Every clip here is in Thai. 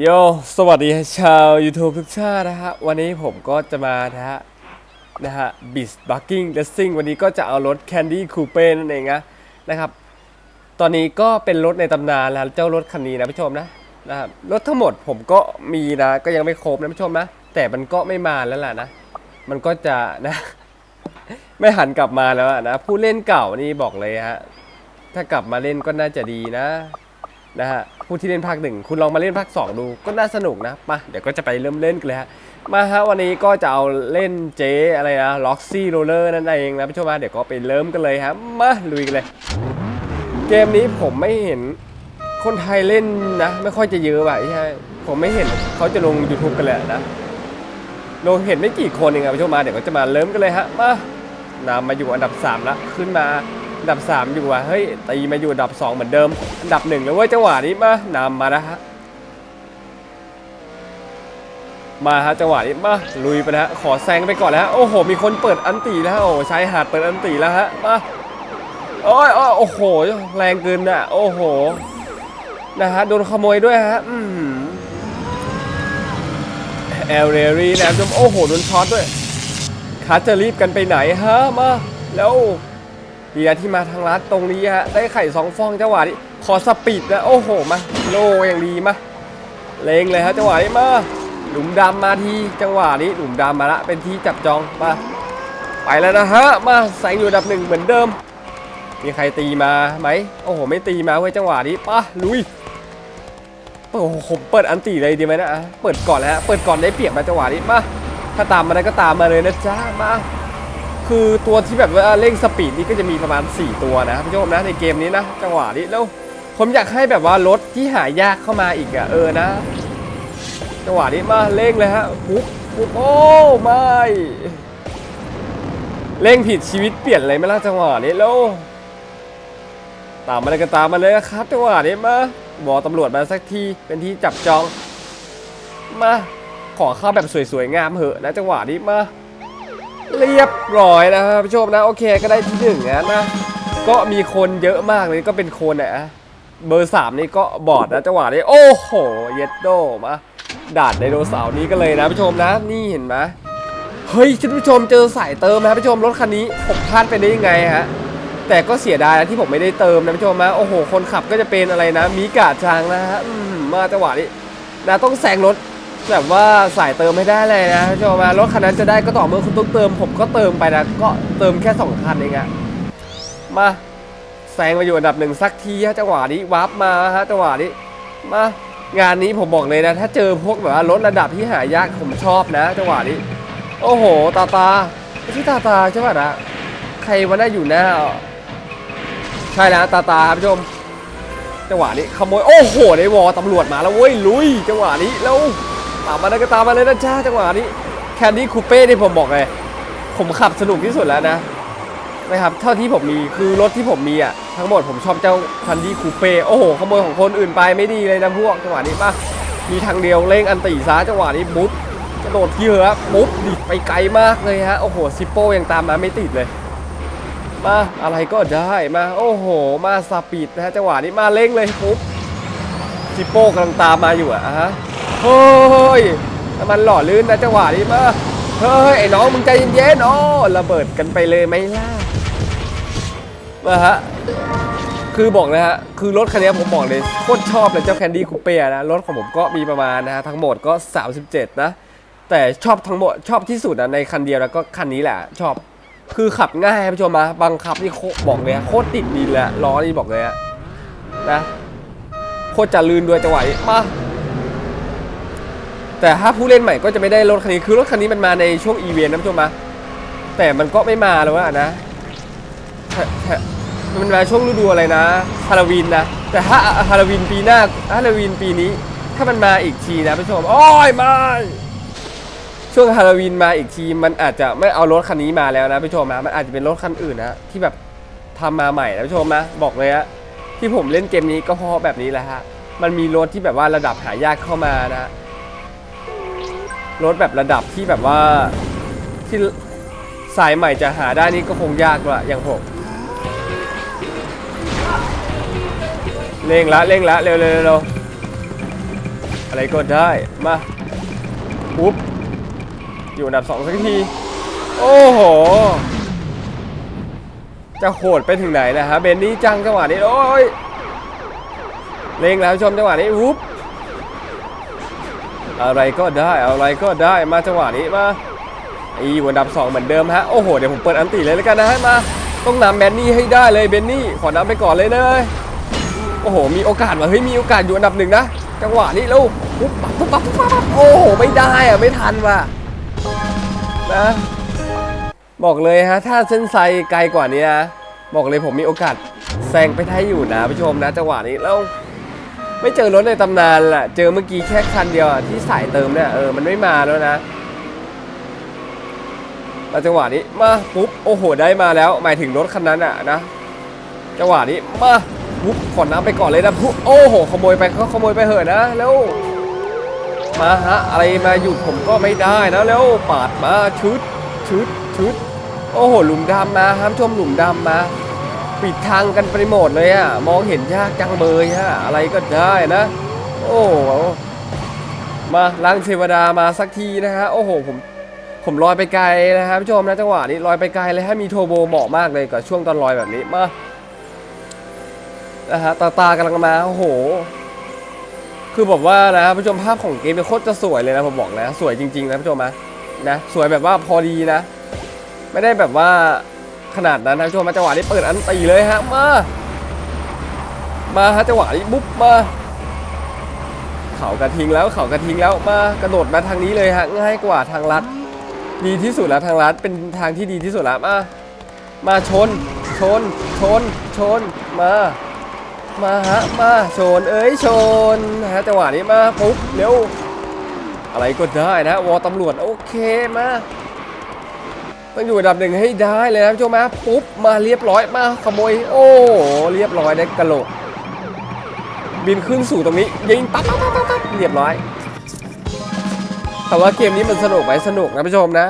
โย สวัสดีชาว YouTube ทุกท่านนะฮะ วันนี้ผมก็จะมานะฮะ นะฮะบิสบักกิ้งเลสซิ่งวันนี้ก็จะเอารถ Candy Coupe นั่นเองนะนะครับ ตอนนี้ก็เป็นรถในตำนานแล้วเจ้ารถคันนี้นะผู้ชมนะนะครับรถทั้งหมดผมก็มีนะ ก็ยังไม่ครบนะผู้ชมนะ แต่มันก็ไม่มาแล้วล่ะนะ มันก็จะนะ ไม่หันกลับมาแล้วนะ ผู้เล่นเก่านี่บอกเลยฮะ ถ้ากลับมาเล่นก็น่าจะดีนะ นะฮะผู้ที่เล่นภาคหนึ่งคุณลองมาเล่นภาคสองดูก็น่าสนุกนะมาเดี๋ยวก็จะไปเริ่มเล่นกันเลยฮะมาฮะวันนี้ก็จะเอาเล่นเจอะไรนะล็อกซี่โรเลอร์นั่นเองนะผู้ชมมาเดี๋ยวก็ไปเริ่มกันเลยครับมาลุยกันเลย เกมนี้ผมไม่เห็นคนไทยเล่นนะ ไม่ค่อยจะเยอะว่ะใช่ผมไม่เห็นเขาจะลง YouTube กันเลยนะลงเห็นไม่กี่คนเองครับผู้ชมมาเดี๋ยวก็จะมาเริ่มกันเลยฮะมานำมาอยู่อันดับ3ละขึ้นมา อันดับ 3 อยู่ว่ะเฮ้ยตีมาอยู่อันดับ 2 เหมือนเดิม อันดับหนึ่งแล้วเว้ยจังหวะนี้มานำมานะฮะมาฮะจังหวะนี้มาลุยไปนะฮะขอแซงไปก่อนแล้วฮะโอ้โห มีคนเปิดอันตีแล้วฮะโอ้ใช้หาดเปิดอันตีแล้วฮะมาโอ้ยโอ้โอ้โห แรงเกินอะ โอ้โห นะฮะ โดนขโมยด้วยฮะ อืมแอลเรรี่นะจมโอ้โห โดนช็อตด้วยคัสจะรีบกันไปไหนฮะ มา แล้ว ดีนะที่มาทางลัดตรงนี้ฮะ ได้ไข่สองฟองจังหวะนี้ ขอสปีดนะโอ้โห มา โลอย่างดีมา เลงเลยฮะจังหวะนี้มา หลุมดำมาทีจังหวะนี้หลุมดำมาละ เป็นที่จับจองมา ไปแล้วนะฮะ มาแสงอยู่ดับหนึ่งเหมือนเดิม มีใครตีมาไหม โอ้โห ไม่ตีมาเว้ยจังหวะนี้ปะลุยโอ้โหผมเปิดอันตีเลยดีไหมนะ เปิดก่อนแล้วฮะ เปิดก่อนได้เปรียบมาจังหวะนี้มา ถ้าตามมาได้ก็ตามมาเลยนะจ๊ะมา คือตัวที่แบบว่าเร่งสปีดนี่ก็จะมีประมาณ 4 ตัวนะพี่โจมนะในเกมนี้นะ จังหวะนี้แล้วผมอยากให้แบบว่ารถที่หายากเข้ามาอีกอะเออนะ จังหวะนี้มาเร่งเลยฮะปุ๊บปุ๊บโอ้ไม่เร่งผิดชีวิตเปลี่ยนอะไรไม่ล่ะจังหวะนี้แล้วตามมาเลยก็ตามมาเลยครับจังหวะนี้มาบอกตำรวจมาสักทีเป็นที่จับจองมาขอเข้าแบบสวยๆงามเหอะนะจังหวะนี้มา เรียบร้อยนะครับผู้ชมนะโอเคก็ได้ที่หนึ่งนะนะก็มีคนเยอะมากเลยก็เป็นคนนะเบอร์สามนี่ก็บอดนะจังหวะนี้โอ้โหเย็ดโดมาดานไดโนเสาร์นี้กันเลยนะผู้ชมนะนี่เห็นไหมเฮ้ยท่านผู้ชมเจอสายเติมนะผู้ชมรถคันนี้ผมพลาดไปได้ยังไงฮะแต่ก็เสียดายนะที่ผมไม่ได้เติมนะผู้ชมนะโอ้โห คนขับก็จะเป็นอะไรนะมิกาจางนะฮะมมาจังหวะนี้นะต้องแซงรถ แบบว่าสายเติมไม่ได้เลยนะผู้ชมารถคันนั้นจะได้ก็ต่อเมื่อคุณต้องเติม ผมก็เติมไปนะก็เติมแค่สองคันเองอะมาแซงมาอยู่อันดับหนึ่งสักทีฮะจังหวะนี้วาร์ปมาฮะจังหวะนี้มางานนี้ผมบอกเลยนะ ถ้าเจอพวกแบบว่ารถระดับที่หายากผมชอบนะจังหวะนี้ โอ้โห ตาตาไม่ใช่ตาตาใช่ป่ะนะใครวันน่าอยู่หน้า ใช่แล้วตาตาครับผู้ชมจังหวะนี้ขโมยโอ้โหในวอตำรวจมาแล้วเว้ยลุยจังหวะนี้แล้ว ตามมาเลยก็ตามมาเลยนะจ้าจังหวะนี้แคนดี้คูเป้ที่ผมบอกเลยผมขับสนุกที่สุดแล้วนะนะครับเท่าที่ผมมีคือรถที่ผมมีอะทั้งหมดผมชอบเจ้าคันดี้คูเป้โอ้โหขโมยของคนอื่นไปไม่ดีเลยนะพวกจังหวะนี้ป่ะมีทางเดียวเร่งอันตีซ้าจังหวะนี้บุ๊บกระโดดที่เหอะบุ๊บดิไปไกลมากเลยฮะโอ้โหซิปโป้ยังตามมาไม่ติดเลย มาอะไรก็ได้มาโอ้โห มาสปีดนะฮะจังหวะนี้มาเร่งเลยปุ๊บซิปโป้กำลังตามมาอยู่อะฮะ เฮ้ยน้ำมันหล่อลื่นนะจังหวะนี้มาเฮ้ยไอ้น้องมึงใจเย็นๆอ๋อระเบิดกันไปเลยไหมล่ะมาฮะคือบอกนะฮะ คือรถคันนี้ผมบอกเลยโคตรชอบเลยเจ้าแคนดี้คูเป้นะ รถของผมก็มีประมาณนะฮะ ทั้งหมดก็ 37 นะ แต่ชอบทั้งหมดชอบที่สุดนะในคันเดียวแล้วก็คันนี้แหละ ชอบคือขับง่ายครับผู้ชมมาบังคับนี่โคบอกเลยอะโคตรติดดินเละล้อนี่บอกเลยอะนะโคตรจะลื่นด้วยจังหวะนี้มา แต่ถ้าผู้เล่นใหม่ก็จะไม่ได้รถคันนี้คือรถคันนี้มันมาในช่วงอีเวนต์นะผู้ชมมาแต่มันก็ไม่มาแล้วอะนะมันมาช่วงฤดูอะไรนะฮาโลวีนนะแต่ถ้าฮาโลวีนปีหน้าฮาโลวีนปีนี้ ถ้ามันมาอีกทีนะผู้ชมโอ้ยม่ช่วงฮาโลวีนมาอีกทีมันอาจจะไม่เอารถคันนี้มาแล้วนะผู้ชมนะมันอาจจะเป็นรถคันอื่นนะที่แบบทำมาใหม่นะผู้ชมนะบอกเลยฮะที่ผมเล่นเกมนี้ก็เพราะแบบนี้แหละฮะมันมีรถที่แบบว่าระดับหายากเข้ามานะ รถแบบระดับที่แบบว่าที่สายใหม่จะหาได้นี่ก็คงยากละอย่างผมเร่งละเร่งละเร็วเร็วเร็วอะไรก็ได้มาปุ๊บอยู่อันดับสองสักที โอ้โห จะโหดไปถึงไหนนะฮะเบนนี่จังจังหวะนี้โอ้ยเล็งแล้วชมจังหวะนี้ปุ๊บ อะไรก็ได้อะไรก็ได้มาจังหวะนี้มาอีอยู่อันดับสองเหมือนเดิมฮะโอ้โหเดี๋ยวผมเปิดอันติเลยแล้วกันนะฮะมาต้องนำแบนนี่ให้ได้เลยเบนนี่ขอนำไปก่อนเลยนะโอ้โหมีโอกาสว่ะเฮ้ยมีโอกาสอยู่อันดับหนึ่งนะจังหวะนี้แล้วปุ๊บปั๊บปุ๊บปั๊บปุ๊บปั๊บโอ้โหไม่ได้อะไม่ทันว่ะนะบอกเลยฮะถ้าเส้นไซไกลกว่านี้นะบอกเลยผมมีโอกาสแซงไปได้อยู่นะผู้ชมนะจังหวะนี้แล้ว ไม่เจอรถในตำนานล่ะ เจอเมื่อกี้แค่คันเดียวอะที่สายเติมเนี่ยเออมันไม่มาแล้วนะมาจังหวะนี้มาปุ๊บโอ้โหได้มาแล้ว หมายถึงรถคันนั้นอะนะจังหวะนี้มาปุ๊บขอน้ำไปก่อนเลยนะปุ๊บโอ้โหขโมยไปเขาขโมยไปเหอะนะแล้วมาฮะอะไรมาหยุดผมก็ไม่ได้นะแล้วปาดมาชุดชุดชุดโอ้โหหลุมดำมาห้ามชมหลุมดำมา ปิดทางกันไปหมดเลยอะมองเห็นยากจังเบยฮะอะไรก็ได้นะ โอ้โหมาล้างเทวดามาสักทีนะฮะโอ้โหผมผมลอยไปไกลนะครับผู้ชมนะจังหวะนี้ลอยไปไกลเลยฮะมีโทโบเหมาะมากเลยกับช่วงตอนลอยแบบนี้มานะฮะตาตากำลังมาโอ้โห คือบอกว่านะผู้ชมภาพของเกมเป็นโคตรจะสวยเลยนะผมบอกนะสวยจริงๆนะผู้ชมนะนะสวยแบบว่าพอดีนะ ไม่ได้แบบว่า ขนาดนั้นนะผู้ชมมาจังหวะนี้เปิดอันตีเลยฮะมา มาฮะจังหวะนี้บุ๊บมาเข่ากระทิงแล้วเข่ากระทิงแล้วมากระโดดมาทางนี้เลยฮะง่ายกว่าทางลัด ดีที่สุดแล้วทางลัดเป็นทางที่ดีที่สุดแล้วมามาชน ชน ชน ชน มา มาฮะ มาชน เอ้ยชนฮะจังหวะนี้มาปุ๊บเร็วอะไรก็ได้นะ วอตำรวจโอเคมา ต้องอยู่อันดับหนึ่งให้ได้เลยนะผู้ชมาปุ๊บมาเรียบร้อยมาขโมย โอ้เรียบร้อยได้กระโหลกบินขึ้นสู่ตรงนี้ยิงปั๊บปั๊บปั๊บปั๊บเรียบร้อย แต่ว่าเกมนี้มันสนุกไหมสนุกนะผู้ชมนะ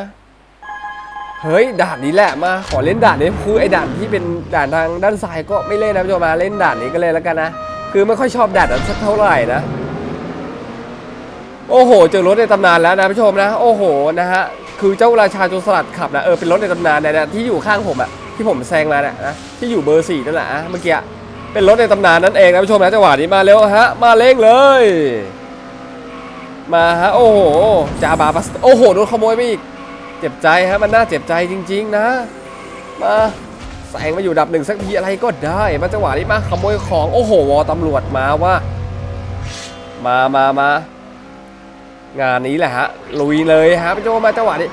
เฮ้ยด่านนี้แหละมาขอเล่นด่านนี้คือไอ้ด่านที่เป็นด่านทางด้านซ้ายก็ไม่เล่นนะผู้ชมมาเล่นด่านนี้ก็เลยแล้วกันนะคือไม่ค่อยชอบด่านนั้นสักเท่าไหร่นะ โอ้โหเจอรถในตำนานแล้วนะผู้ชมนะ โอ้โหนะฮะ คือเจ้าราชาโจรสลัดขับนะเออเป็นรถในตำนานเนี่ยนะที่อยู่ข้างผมอะที่ผมแซงมาเนี่ยนะที่อยู่เบอร์สี่นั่นแหละอะเมื่อกี้เป็นรถในตำนานนั่นเองนะผู้ชมนะจังหวะนี้มาเร็วฮะมาเร่งเลย มาฮะโอ้โหจาบาปัสโอ้โหโดนขโมยไปอีกเจ็บใจฮะมันน่าเจ็บใจจริง ๆ นะ มาแซงมาอยู่ดับหนึ่งสักทีอะไรก็ได้มาจังหวะนี้มาขโมยของโอ้โหวอตำรวจมาว่า มามามา งานนี้แหละฮะลุยเลยฮะผู้ชมมาจังหวะนี้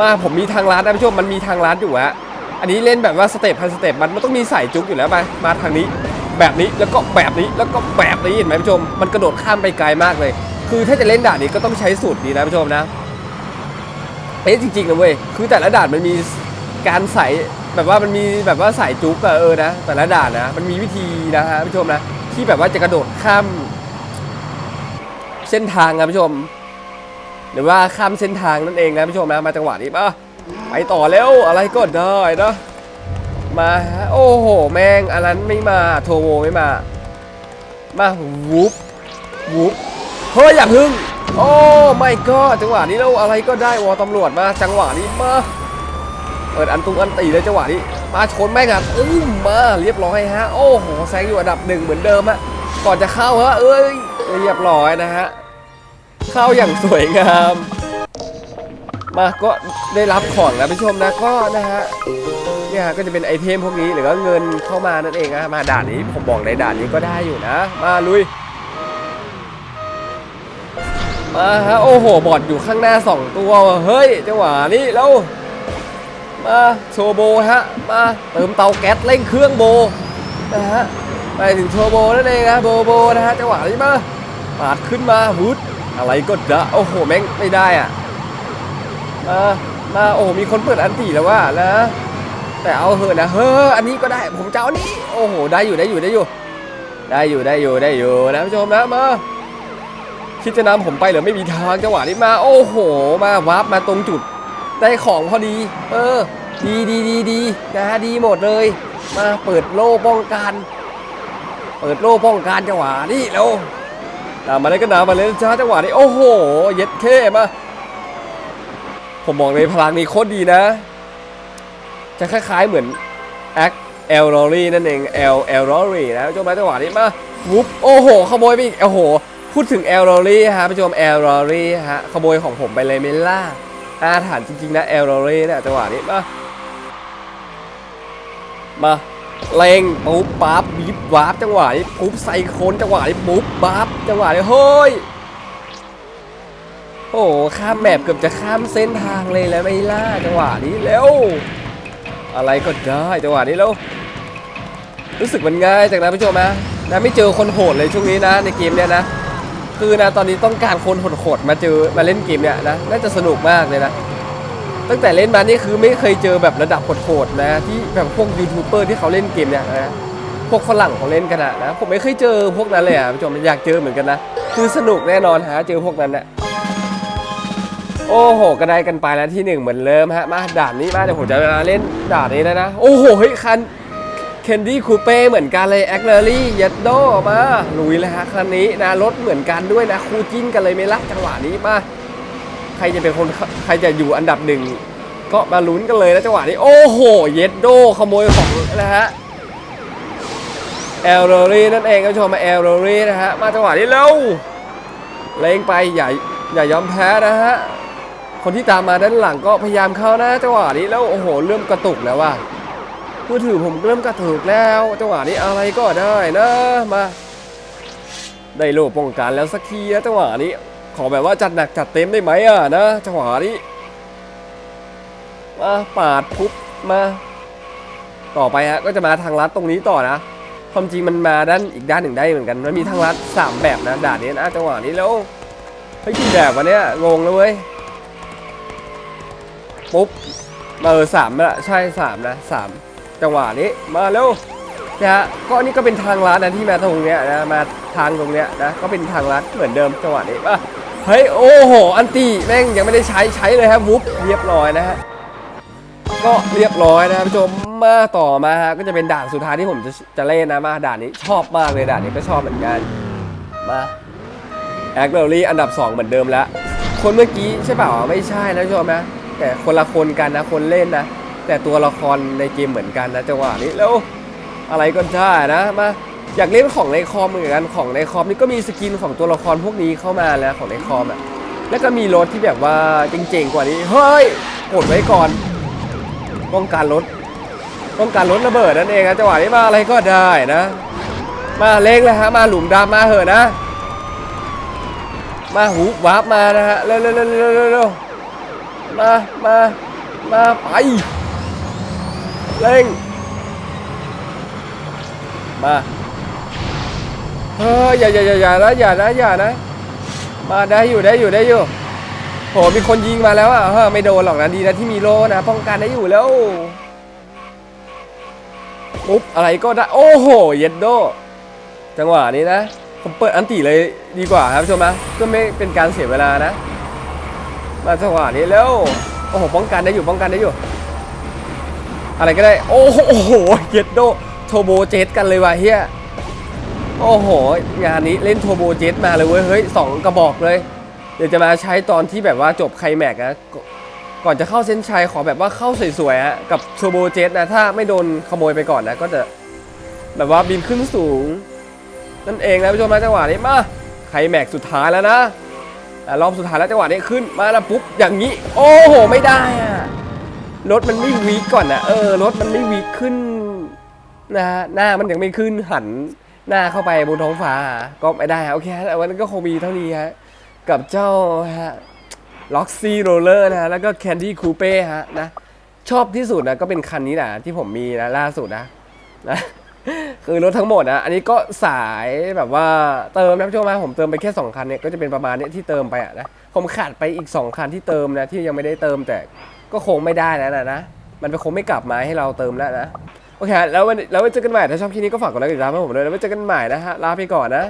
มาผมมีทางร้านะผู้ชมมันมีทางร้านอยู่ฮะอันนี้เล่นแบบว่าสเต็ปพันสเต็ปมันมันต้องมีสายจุกอยู่แล้วไปมาทางนี้ แบบนี้แล้วก็แบบนี้แล้วก็แบบนี้เห็นไหมผู้ชมมันกระโดดข้ามไปไกลมากเลย คือถ้าจะเล่นด่านนี้ก็ต้องใช้สูตรนี้นะผู้ชมนะเป๊ะจริงๆนะเว้ยคือแต่ละด่านมันมีการใส่แบบว่ามันมีแบบว่าสายจุกอะเออนะแต่ละด่านนะมันมีวิธีนะฮะผู้ชมนะที่แบบว่าจะกระโดดข้าม เส้นทางนะผู้ชม หรือว่าข้ามเส้นทางนั่นเองนะผู้ชมนะมาจังหวะนี้ป่ะไปต่อแล้วอะไรก็ได้นะมาโอ้โห แม่งอันนั้นไม่มาโทโวไม่มา มาวูบวูบเฮ้ยอย่าพึ่ง โอ้ไม่ก็จังหวะนี้แล้วอะไรก็ได้วอตำรวจมาจังหวะนี้มาเปิดอันตุงอันตีเลยจังหวะนี้มาชนแม่งอะอุ้มมาเรียบร้อยฮะ โอ้โหแซงอยู่อันดับหนึ่งเหมือนเดิมฮะก่อนจะเข้าฮะเอ้ยเรียบร้อยนะฮะ เข้าอย่างสวยงาม มาก็ได้รับของแล้วผู้ชมนะก็นะฮะเนี่ยฮะก็จะเป็นไอเทมพวกนี้หรือว่าเงินเข้ามานั่นเองนะมาด่านนี้ผมบอกในด่านนี้ก็ได้อยู่นะ มาลุยมาฮะโอ้โหบอดอยู่ข้างหน้าสองตัวเฮ้ยจังหวะนี้แล้วมาโชโบฮะมาเติมเตาแก๊สเร่งเครื่องโบนะฮะไปถึงโชโบนั่นเองนะโบโบนะฮะจังหวะนี้มาปาดขึ้นมาวุด อะไรก็ได้โอ้โหแม่งไม่ได้อะมามาโอ้โหมีคนเปิดอันตีแล้วว่านะแต่เอาเหอะนะเฮ้ออันนี้ก็ได้ผมจะเอานี้โอ้โหได้อยู่ได้อยู่ได้อยู่ ได้อยู่ได้อยู่ได้อยู่นะผู้ชมนะมาคิดจะนำผมไปเหรือไม่มีทางจังหวะนี้มา โอ้โห มาวาร์ปมาตรงจุด ได้ของพอดี เออ ดีดีดีดีนะฮะดีหมดเลย มาเปิดโล่ป้องกัน เปิดโล่ป้องกันจังหวะนี้แล้ว ตามมาเลยก็นามาเลยนะจ้าจังหวะนี้โอ้โห เย็ดเข้มาผมมองเลยพลังนี้โคตรดีนะ จะคล้ายๆเหมือนแอคเอลลอรี่นั่นเองเอลเอลลอรี่นะผู้ชมมาจังหวะนี้มาวุบโอ้โห ขโมยไปอีกโอ้โห พูดถึงเอลลอรี่ฮะผู้ชมเอลลอรี่ฮะขโมยของผมไปเลยเมล่าอาถรรพ์จริงๆนะเอลลอรี่เนี่ยจังหวะนี้มามา เลงปุ๊บปั๊บบีบวาร์ปจังหวะนี้ปุ๊บไซโคนจังหวะนี้ปุ๊บปั๊บจังหวะนี้เฮ้ยโอ้ข้ามแมปเกือบจะข้ามเส้นทางเลยแล้วไม่ล่าจังหวะนี้เร็วอะไรก็ได้จังหวะนี้แล้วรู้สึกมันง่ายจากนะผู้ชมนะนะไม่เจอคนโหดเลยช่วงนี้นะ ในเกมเนี้ยนะคือนะตอนนี้ต้องการคนโหดๆมาเจอมาเล่นเกมเนี้ยนะน่าจะสนุกมากเลยนะ ตั้งแต่เล่นมานี่คือไม่เคยเจอแบบระดับโหดๆนะ ที่แบบพวกยูทูบเบอร์ที่เขาเล่นเกมเนี่ยนะพวกฝรั่งเขาเล่นกันอะนะผมไม่เคยเจอพวกนั้นเลยอะผู้ชมอยากเจอเหมือนกันนะคือสนุกแน่นอนฮะเจอพวกนั้นเนี่ยโอ้โหก็ได้กันไปแล้วที่หนึ่งเหมือนเริ่มฮะมาด่านนี้มาเดี๋ยวผมจะมาเล่นด่านนี้แล้วนะ โอ้โหเฮ้ยคันเคนดี้คูเป้เหมือนกันเลยแอคเลอรี่ยัดโดมาลุยเลยฮะคันนี้นะรถเหมือนกันด้วยนะคู่จิ้นกันเลยไหม่ละจังหวะนี้มา ใครจะเป็นคนใครจะอยู่อันดับหนึ่งก็มาลุ้นกันเลยนะจังหวะนี้ โอ้โห เย็ดโดขโมยของนะฮะแอลโรรี่นั่นเองก็ชมมาแอลโรรี่นะฮะมาจังหวะนี้เร็วเล็งไปอย่าอย่ายอมแพ้นะฮะคนที่ตามมาด้านหลังก็พยายามเข้านะจังหวะนี้แล้วโอ้โหเริ่มกระตุกแล้วว่ะมือถือผมเริ่มกระตุกแล้วจังหวะนี้อะไรก็ได้นะมาได้โลป้องกันแล้วสักทีนะจังหวะนี้ อแบบว่าจัดหนักจัดเต็มได้ไหมอะนะจังหวะนี้มาปาดปุ๊บมา ต่อไปฮะก็จะมาทางลัดตรงนี้ต่อนะความจริงมันมาด้านอีกด้านหนึ่งได้เหมือนกัน มันมีทางลัดสามแบบนะด่านนี้นะจังหวะนี้แล้วเฮ้ยกี่แบบวะเนี่ยงงแล้วเว้ยปุ๊บมาเออสามละใช่สามนะสามจังหวะนี้มาเร็วนะฮะก็นี่ก็เป็นทางลัดนะที่มาตรงเนี้ยนะมาทางตรงเนี้ยนะก็เป็นทางลัดเหมือนเดิมจังหวะนี้ป่ะ เฮ้ย โอ้โห อันตีแม่งยังไม่ได้ใช้ใช้เลยครับวุบเรียบร้อยนะฮะก็เรียบร้อยนะครับผู้ชมมาต่อมาฮะก็จะเป็นด่านสุดท้ายที่ผมจะจะเล่นนะมาด่านนี้ชอบมากเลยด่านนี้ก็ชอบเหมือนกันมาแอคเบลลี่อันดับ 2 เหมือนเดิมแล้ว คนเมื่อกี้ใช่เปล่าไม่ใช่นะผู้ชมนะแต่คนละคนกันนะคนเล่นนะแต่ตัวละครในเกมเหมือนกันนะจังหวะนี้แล้วอะไรก็ได้นะมา อยากเล่นของในคอมเหมือนกันของในคอมนี่ก็มีสกินของตัวละครพวกนี้เข้ามาแล้วของในคอมอะแล้วก็มีรถที่แบบว่าเจ๋งๆกว่านี้เฮ้ยกดไว้ก่อนป้องกันรถป้องกันรถระเบิดนั่นเองนะจังหวะนี้มาอะไรก็ได้นะ มาเล็งเลยฮะมาหลุมดำมาเหอะนะ มาหูวาร์ปมานะฮะเร็วเร็วเร็วเร็วเร็วเร็วมามามาไปเร่งมา เฮ้อย่าอย่าอย่าอย่านะอย่านะอย่านะ มาได้อยู่ได้อยู่ได้อยู่โหมีคนยิงมาแล้วอะเฮ้ยไม่โดนหรอกนะดีนะที่มีโลนะ ป้องกันได้อยู่แล้วปุ๊บอะไรก็ได้โอ้โหเย็ดโดจังหวะนี้นะ ผมเปิดอันติเลยดีกว่าครับชมนะเพื่อไม่เป็นการเสียเวลานะ มาจังหวะนี้แล้วโอ้โหป้องกันได้อยู่ป้องกันได้อยู่ อะไรก็ได้ โอ้โหโอ้โหเย็ดโดโทโบเจ็ตกันเลยว่ะเฮีย โอ้โหงานนี้เล่นโทโบเจ็ตมาเลยเว้ย เฮ้ยสองกระบอกเลย เดี๋ยวจะมาใช้ตอนที่แบบว่าจบไคลแม็กนะ ก่อนจะเข้าเส้นชัยขอแบบว่าเข้าสวยๆฮะ กับโทโบเจ็ตนะ ถ้าไม่โดนขโมยไปก่อนนะ ก็จะแบบว่าบินขึ้นสูง นั่นเองนะผู้ชมนะจังหวะนี้มาไคลแม็กสุดท้ายแล้วนะอ่รอบสุดท้ายแล้วจังหวะนี้ขึ้นมาแล้วปุ๊บอย่างนี้ โอ้โห ไม่ได้อะรถมันไม่วีคก่อนนะเออรถมันไม่วีขึ้นนะฮะหน้ามันยังไม่ขึ้นหัน หน้าเข้าไปบนท้องฟ้าก็ไม่ได้โอเคฮะแต่วันนั้นก็คงมีเท่านี้ฮะกับเจ้าฮะล็อกซี่โรลเลอร์นะแล้วก็แคนดี้คูเป้ฮะนะชอบที่สุดนะก็เป็นคันนี้นะที่ผมมีนะล่าสุดนะนะคือรถทั้งหมดนะอันนี้ก็สายแบบว่าเติมนะผู้ชมนะผมเติมไปแค่ 2 คันเนี่ยก็จะเป็นประมาณเนี้ยที่เติมไปอะนะผมขาดไปอีก 2 คันที่เติมนะที่ยังไม่ได้เติมแต่ก็คงไม่ได้แล้วนะนะมันคงไม่กลับมาให้เราเติมแล้วนะ โอเคแล้ววันแล้วไว้เจอกันใหม่ถ้าชอบคลิปนี้ก็ฝากกดไลค์กดติดตามให้ผมด้วยแล้วไว้เจอกันใหม่นะฮะลาไปก่อนนะ